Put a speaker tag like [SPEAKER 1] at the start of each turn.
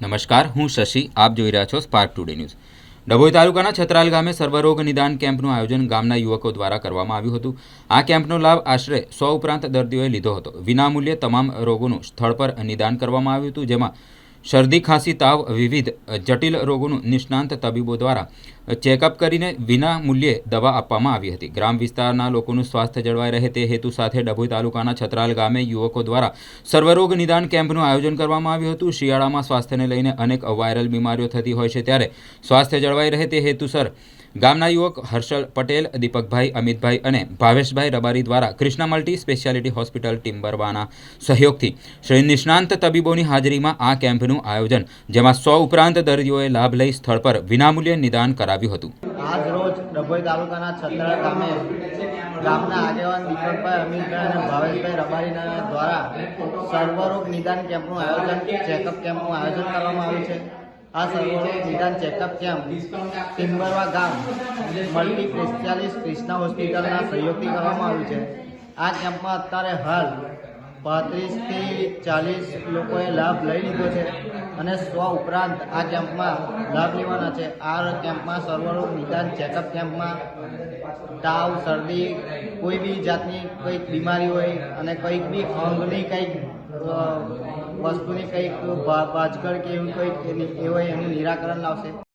[SPEAKER 1] નમસ્કાર, હું શશી, આપ જોઈ રહ્યા છો સ્પાર્ક ટુડે ન્યૂઝ ડભોઈ તાલુકાના છત્રાલ ગામે સર્વરોગ નિદાન કેમ્પનું આયોજન ગામના યુવકો દ્વારા કરવામાં આવ્યું હતું. આ કેમ્પનો લાભ આશરે સો ઉપરાંત દર્દીઓએ લીધો હતો. વિનામૂલ્યે તમામ રોગોનું સ્થળ પર નિદાન કરવામાં આવ્યું હતું, જેમાં શરદી ખાંસી તાવ વિવિધ જટિલ રોગોનું નિષ્ણાંત તબીબો દ્વારા ચેકઅપ કરીને વિના મૂલ્યે દવા આપવામાં આવી હતી. ગ્રામ વિસ્તારના લોકોનું સ્વાસ્થ્ય જળવાઈ રહે તે હેતુ સાથે ડભોઈ તાલુકાના છત્રાલ ગામે યુવકો દ્વારા સર્વરોગ નિદાન કેમ્પનું આયોજન કરવામાં આવ્યું હતું. શિયાળામાં સ્વાસ્થ્યને લઈને અનેક વાયરલ બીમારીઓ થતી હોય છે ત્યારે સ્વાસ્થ્ય જળવાઈ રહે તે હેતુસર ગામના યુવક હર્ષલ પટેલ, દીપકભાઈ, અમિતભાઈ અને ભાવેશભાઈ રબારી દ્વારા કૃષ્ણા મલ્ટી સ્પેશિયાલિટી હોસ્પિટલ ટિમ્બરવાના સહયોગથી શ્રી નિષ્ણાંત તબીબોની હાજરીમાં આ કેમ્પનું આયોજન, જેમાં સો ઉપરાંત દર્દીઓએ લાભ લઈ સ્થળ પર વિનામૂલ્યે નિદાન કરાવ્યું હતું.
[SPEAKER 2] આજ રોજ ડભોઈ તાલુકાના છત્રા ગામે ગામના આગેવાન દીપકભાઈ, અમિતભાઈ અને ભાવેશભાઈ રબારીના દ્વારા સર્વરોગ નિદાન કેમ્પનું આયોજન, ચેકઅપ કેમ્પનું આયોજન કરવામાં આવ્યું છે. આ સર્વરોગ નિદાન ચેકઅપ કેમ્પ ટિમ્બરવા ગામ મલ્ટી સ્પેશિયાલિસ્ટ ક્રિષ્ના હોસ્પિટલના સહયોગથી કરવામાં આવ્યું છે. આ કેમ્પમાં અત્યારે હાલ પાંત્રીસથી ચાલીસ લોકોએ લાભ લઈ લીધો છે. અને સો ઉપરાંત આ કેમ્પમાં લાભ લેવાના છે. આ કેમ્પમાં સર્વરો નિદાન, ચેકઅપ કેમ્પમાં, તાવ, શરદી, કોઈ બી જાતની કંઈક બીમારી હોય અને કંઈક બી અંગની કંઈક વસ્તુની કંઈક ભાજકળ કે એવું કંઈક એની હોય એનું નિરાકરણ લાવશે.